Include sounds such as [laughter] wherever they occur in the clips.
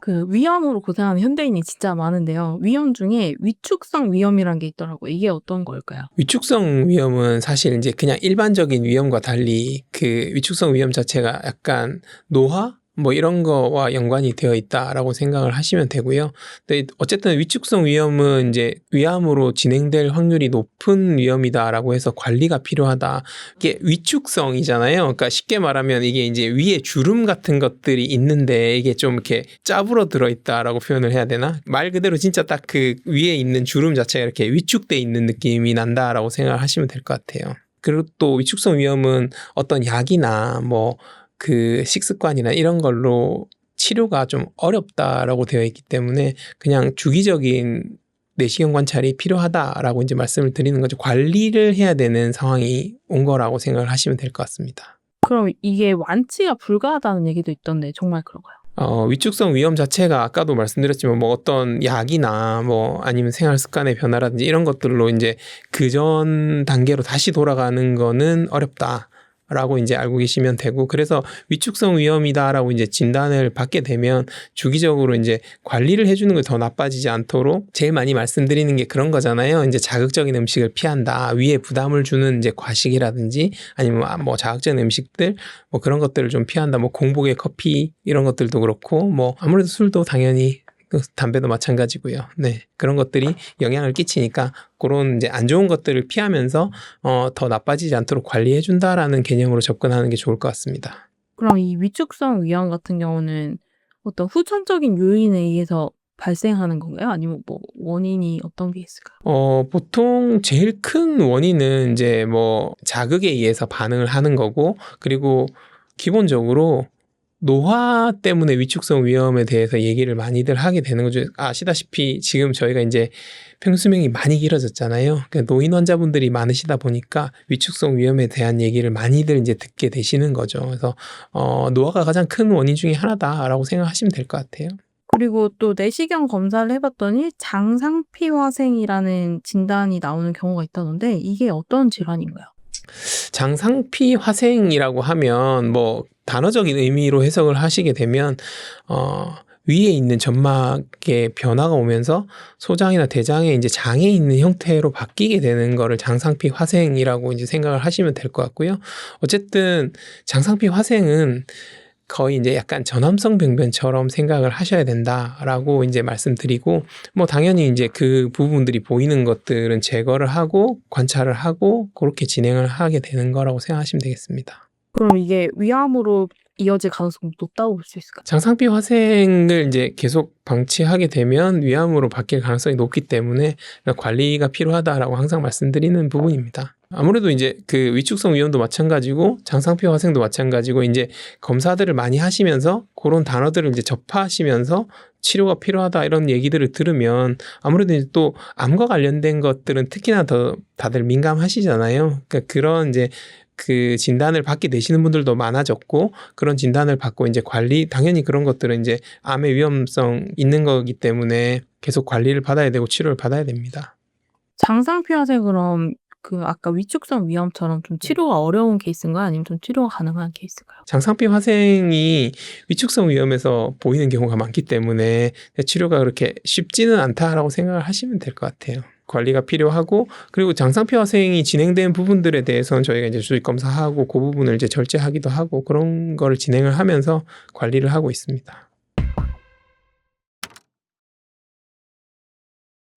그 위염으로 고생하는 현대인이 진짜 많은데요. 위염 중에 위축성 위염이란 게 있더라고. 이게 어떤 걸까요? 위축성 위염은 사실 이제 그냥 일반적인 위염과 달리 그 위축성 위염 자체가 약간 노화 뭐 이런 거와 연관이 되어 있다라고 생각을 하시면 되고요. 근데 어쨌든 위축성 위염은 이제 위암으로 진행될 확률이 높은 위험이다라고 해서 관리가 필요하다. 이게 위축성이잖아요. 그러니까 쉽게 말하면 이게 이제 위에 주름 같은 것들이 있는데 이게 좀 이렇게 짜부러 들어 있다라고 표현을 해야 되나? 말 그대로 진짜 딱 그 위에 있는 주름 자체가 이렇게 위축돼 있는 느낌이 난다라고 생각을 하시면 될 것 같아요. 그리고 또 위축성 위염은 어떤 약이나 뭐 그 식습관이나 이런 걸로 치료가 좀 어렵다라고 되어 있기 때문에 그냥 주기적인 내시경 관찰이 필요하다라고 이제 말씀을 드리는 거죠. 관리를 해야 되는 상황이 온 거라고 생각을 하시면 될 것 같습니다. 그럼 이게 완치가 불가하다는 얘기도 있던데 정말 그런가요? 어, 위축성 위험 자체가 아까도 말씀드렸지만 뭐 어떤 약이나 뭐 아니면 생활 습관의 변화라든지 이런 것들로 이제 그 전 단계로 다시 돌아가는 거는 어렵다. 라고 이제 알고 계시면 되고 그래서 위축성 위험이다라고 이제 진단을 받게 되면 주기적으로 이제 관리를 해주는 걸 더 나빠지지 않도록 제일 많이 말씀드리는 게 그런 거잖아요. 이제 자극적인 음식을 피한다. 위에 부담을 주는 이제 과식이라든지 아니면 뭐 자극적인 음식들 뭐 그런 것들을 좀 피한다. 뭐 공복에 커피 이런 것들도 그렇고 뭐 아무래도 술도 당연히 그 담배도 마찬가지고요. 네. 그런 것들이 영향을 끼치니까 그런 이제 안 좋은 것들을 피하면서 어, 더 나빠지지 않도록 관리해 준다라는 개념으로 접근하는 게 좋을 것 같습니다. 그럼 이 위축성 위염 같은 경우는 어떤 후천적인 요인에 의해서 발생하는 건가요? 아니면 뭐 원인이 어떤 게 있을까요? 어, 보통 제일 큰 원인은 이제 뭐 자극에 의해서 반응을 하는 거고 그리고 기본적으로 노화 때문에 위축성 위험에 대해서 얘기를 많이들 하게 되는 거죠. 아시다시피 지금 저희가 이제 평수명이 많이 길어졌잖아요. 그러니까 노인 환자분들이 많으시다 보니까 위축성 위험에 대한 얘기를 많이들 이제 듣게 되시는 거죠. 그래서 어, 노화가 가장 큰 원인 중에 하나다라고 생각하시면 될 것 같아요. 그리고 또 내시경 검사를 해봤더니 장상피화생이라는 진단이 나오는 경우가 있다던데 이게 어떤 질환인가요? 장상피 화생이라고 하면 뭐 단어적인 의미로 해석을 하시게 되면 어 위에 있는 점막의 변화가 오면서 소장이나 대장에 이제 장에 있는 형태로 바뀌게 되는 거를 장상피 화생이라고 이제 생각을 하시면 될 것 같고요. 어쨌든 장상피 화생은 거의 이제 약간 전암성 병변처럼 생각을 하셔야 된다라고 이제 말씀드리고 뭐 당연히 이제 그 부분들이 보이는 것들은 제거를 하고 관찰을 하고 그렇게 진행을 하게 되는 거라고 생각하시면 되겠습니다. 그럼 이게 위암으로 이어질 가능성이 높다고 볼 수 있을까요? 장상피 화생을 이제 계속 방치하게 되면 위암으로 바뀔 가능성이 높기 때문에 관리가 필요하다라고 항상 말씀드리는 부분입니다. 아무래도 이제 그 위축성 위험도 마찬가지고 장상피 화생도 마찬가지고 이제 검사들을 많이 하시면서 그런 단어들을 이제 접하시면서 치료가 필요하다 이런 얘기들을 들으면 아무래도 이제 또 암과 관련된 것들은 특히나 더 다들 민감하시잖아요. 그러니까 그런 이제 그 진단을 받게 되시는 분들도 많아졌고 그런 진단을 받고 이제 관리 당연히 그런 것들은 이제 암의 위험성 있는 거기 때문에 계속 관리를 받아야 되고 치료를 받아야 됩니다. 장상피화생 그럼 그 아까 위축성 위염처럼 좀 치료가 어려운 케이스인가요? 아니면 좀 치료가 가능한 케이스인가요? 장상피 화생이 위축성 위험에서 보이는 경우가 많기 때문에 치료가 그렇게 쉽지는 않다라고 생각을 하시면 될 것 같아요. 관리가 필요하고 그리고 장상피 화생이 진행된 부분들에 대해서는 저희가 이제 주식 검사하고 그 부분을 이제 절제하기도 하고 그런 거를 진행을 하면서 관리를 하고 있습니다.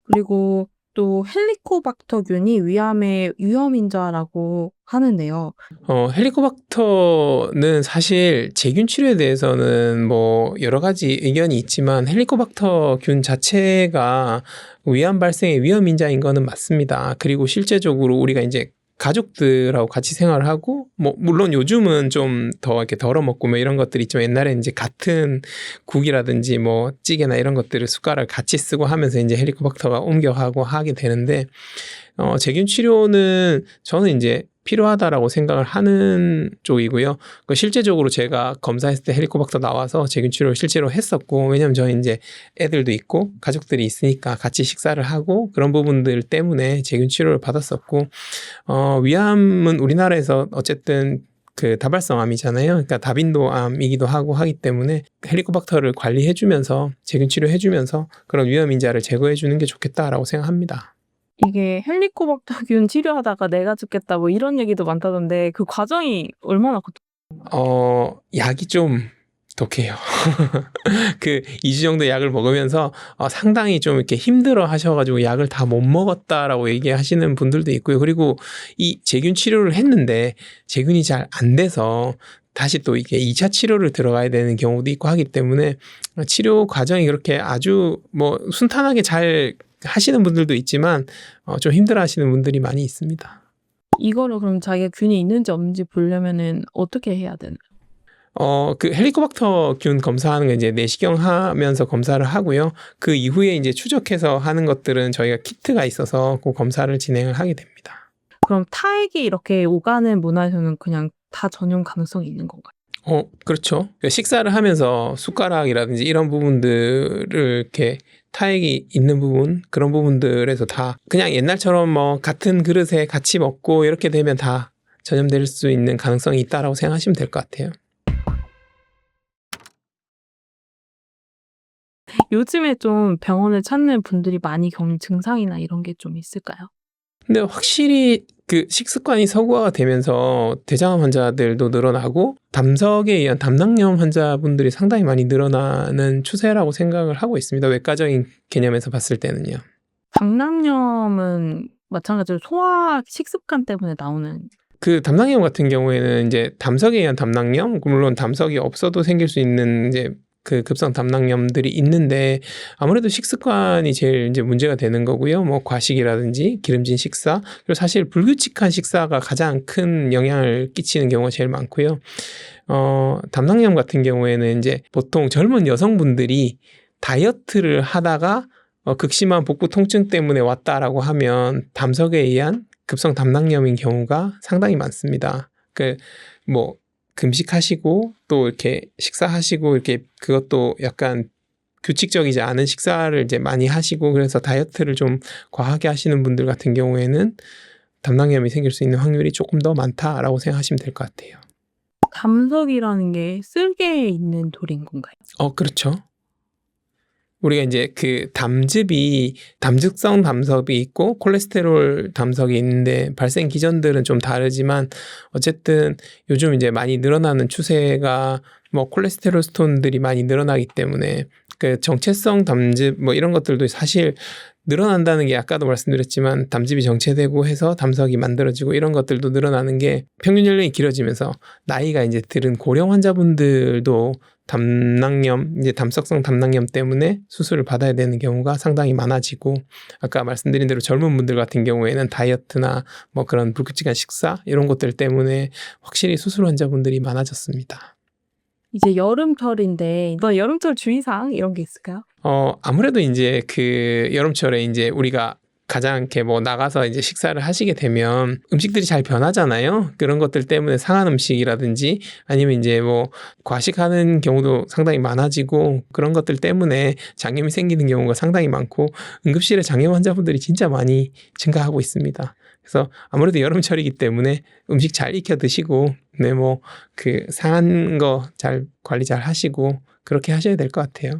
그리고 또 헬리코박터균이 위암의 위험인자라고 하는데요. 어, 헬리코박터는 사실 제균 치료에 대해서는 뭐 여러 가지 의견이 있지만 헬리코박터균 자체가 위암 발생의 위험 인자인 거는 맞습니다. 그리고 실제적으로 우리가 이제 가족들하고 같이 생활을 하고 뭐 물론 요즘은 좀 더 이렇게 덜어 먹고 뭐 이런 것들이 있지만 옛날에 이제 같은 국이라든지 뭐 찌개나 이런 것들을 숟가락 같이 쓰고 하면서 이제 헬리코박터가 옮겨가고 하게 되는데 어 제균 치료는 저는 이제 필요하다라고 생각을 하는 쪽이고요. 그 실제적으로 제가 검사했을 때 헬리코박터 나와서 제균 치료를 실제로 했었고 왜냐면 저희 이제 애들도 있고 가족들이 있으니까 같이 식사를 하고 그런 부분들 때문에 제균 치료를 받았었고 어 위암은 우리나라에서 어쨌든 그 다발성암이잖아요. 그러니까 다빈도암이기도 하고 하기 때문에 헬리코박터를 관리해주면서 제균 치료해주면서 그런 위험 인자를 제거해주는 게 좋겠다라고 생각합니다. 이게 헬리코박터균 치료하다가 내가 죽겠다 뭐 이런 얘기도 많다던데 그 과정이 얼마나 고통 어 약이 좀 독해요. [laughs] 그 2주 정도 약을 먹으면서 어, 상당히 좀 이렇게 힘들어 하셔가지고 약을 다 못 먹었다라고 얘기하시는 분들도 있고요. 그리고 이 제균 치료를 했는데 제균이 잘 안 돼서 다시 또 이게 2차 치료를 들어가야 되는 경우도 있고 하기 때문에 치료 과정이 그렇게 아주 뭐 순탄하게 잘 하시는 분들도 있지만 어, 좀 힘들어 하시는 분들이 많이 있습니다. 이거를 그럼 자기가 균이 있는지 없는지 보려면은 어떻게 해야 되나? 어, 그 헬리코박터 균 검사하는 거 이제 내시경 하면서 검사를 하고요. 그 이후에 이제 추적해서 하는 것들은 저희가 키트가 있어서 그 검사를 진행을 하게 됩니다. 그럼 타액이 이렇게 오가는 문화에서는 그냥 다 전용 가능성이 있는 건가요? 어, 그렇죠. 그 식사를 하면서 숟가락이라든지 이런 부분들을 이렇게 타액이 있는 부분, 그런 부분들에서 다 그냥 옛날처럼 뭐 같은 그릇에 같이 먹고 이렇게 되면 다 전염될 수 있는 가능성이 있다라고 생각하시면 될 것 같아요. 요즘에 좀 병원을 찾는 분들이 많이 겪는 증상이나 이런 게 좀 있을까요? 근데 확실히 그 식습관이 서구화가 되면서 대장암 환자들도 늘어나고 담석에 의한 담낭염 환자분들이 상당히 많이 늘어나는 추세라고 생각을 하고 있습니다. 외과적인 개념에서 봤을 때는요. 당낭염은 마찬가지로 소화 식습관 때문에 나오는 그 담낭염 같은 경우에는 이제 담석에 의한 담낭염, 물론 담석이 없어도 생길 수 있는 이제 그 급성 담낭염들이 있는데 아무래도 식습관이 제일 이제 문제가 되는 거고요. 뭐 과식이라든지 기름진 식사 그리고 사실 불규칙한 식사가 가장 큰 영향을 끼치는 경우가 제일 많고요. 어, 담낭염 같은 경우에는 이제 보통 젊은 여성분들이 다이어트를 하다가 어, 극심한 복부 통증 때문에 왔다라고 하면 담석에 의한 급성 담낭염인 경우가 상당히 많습니다. 그 뭐 금식하시고 또 이렇게 식사하시고 이렇게 그것도 약간 규칙적이지 않은 식사를 이제 많이 하시고 그래서 다이어트를 좀 과하게 하시는 분들 같은 경우에는 담낭염이 생길 수 있는 확률이 조금 더 많다라고 생각하시면 될 것 같아요. 담석이라는 게 쓸개에 있는 돌인 건가요? 어, 그렇죠. 우리가 이제 그 담즙이 담즙성 담석이 있고 콜레스테롤 담석이 있는데 발생 기전들은 좀 다르지만 어쨌든 요즘 이제 많이 늘어나는 추세가 뭐 콜레스테롤 스톤들이 많이 늘어나기 때문에 그 정체성 담즙 뭐 이런 것들도 사실 늘어난다는 게 아까도 말씀드렸지만 담즙이 정체되고 해서 담석이 만들어지고 이런 것들도 늘어나는 게 평균 연령이 길어지면서 나이가 이제 들은 고령 환자분들도 담낭염 이제 담석성 담낭염 때문에 수술을 받아야 되는 경우가 상당히 많아지고 아까 말씀드린 대로 젊은 분들 같은 경우에는 다이어트나 뭐 그런 불규칙한 식사 이런 것들 때문에 확실히 수술 환자분들이 많아졌습니다. 이제 여름철인데 이번 여름철 주의사항 이런 게 있을까요? 어, 아무래도 이제 그 여름철에 이제 우리가 가장 이렇게 뭐 나가서 이제 식사를 하시게 되면 음식들이 잘 변하잖아요. 그런 것들 때문에 상한 음식이라든지 아니면 이제 뭐 과식하는 경우도 상당히 많아지고 그런 것들 때문에 장염이 생기는 경우가 상당히 많고 응급실에 장염 환자분들이 진짜 많이 증가하고 있습니다. 그래서 아무래도 여름철이기 때문에 음식 잘 익혀 드시고 네 뭐 그 상한 거 잘 관리 잘 하시고 그렇게 하셔야 될 것 같아요.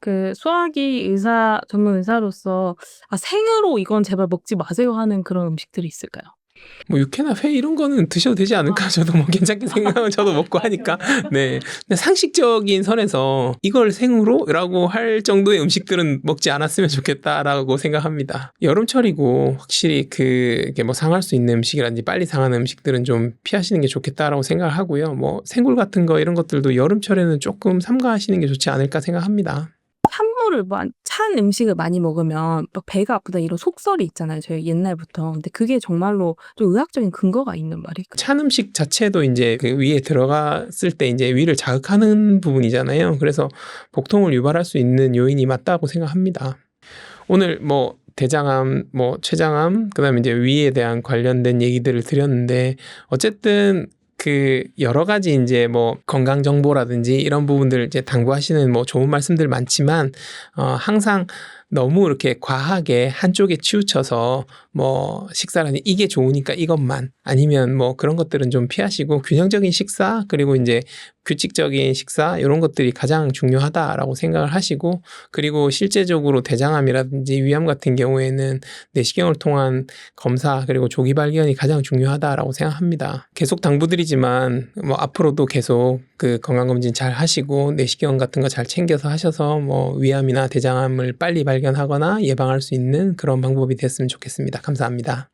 그 소화기 의사 전문 의사로서 아 생으로 이건 제발 먹지 마세요 하는 그런 음식들이 있을까요? 뭐 육회나 회 이런 거는 드셔도 되지 않을까? [laughs] 저도 뭐 괜찮게 생각하면 저도 먹고 하니까. 네. 근데 상식적인 선에서 이걸 생으로라고 할 정도의 음식들은 먹지 않았으면 좋겠다라고 생각합니다. 여름철이고 확실히 그게 뭐 상할 수 있는 음식이라든지 빨리 상하는 음식들은 좀 피하시는 게 좋겠다라고 생각을 하고요. 뭐 생굴 같은 거 이런 것들도 여름철에는 조금 삼가하시는 게 좋지 않을까 생각합니다. 찬물을 많- 찬 음식을 많이 먹으면 막 배가 아프다 이런 속설이 있잖아요. 저희 옛날부터. 근데 그게 정말로 좀 의학적인 근거가 있는 말일까요? 찬 음식 자체도 이제 그 위에 들어갔을 때 이제 위를 자극하는 부분이잖아요. 그래서 복통을 유발할 수 있는 요인이 맞다고 생각합니다. 오늘 뭐 대장암, 뭐 췌장암, 그다음에 이제 위에 대한 관련된 얘기들을 드렸는데 어쨌든 그 여러 가지 이제 뭐 건강 정보라든지 이런 부분들 이제 당부하시는 뭐 좋은 말씀들 많지만 어 항상 너무 이렇게 과하게 한쪽에 치우쳐서 뭐 식사라니 이게 좋으니까 이것만 아니면 뭐 그런 것들은 좀 피하시고 균형적인 식사 그리고 이제 규칙적인 식사 이런 것들이 가장 중요하다라고 생각을 하시고 그리고 실제적으로 대장암이라든지 위암 같은 경우에는 내시경을 통한 검사 그리고 조기 발견이 가장 중요하다라고 생각합니다. 계속 당부드리지만 뭐 앞으로도 계속 그 건강검진 잘 하시고 내시경 같은 거 잘 챙겨서 하셔서 뭐 위암이나 대장암을 빨리 발견하거나 예방할 수 있는 그런 방법이 됐으면 좋겠습니다. 감사합니다.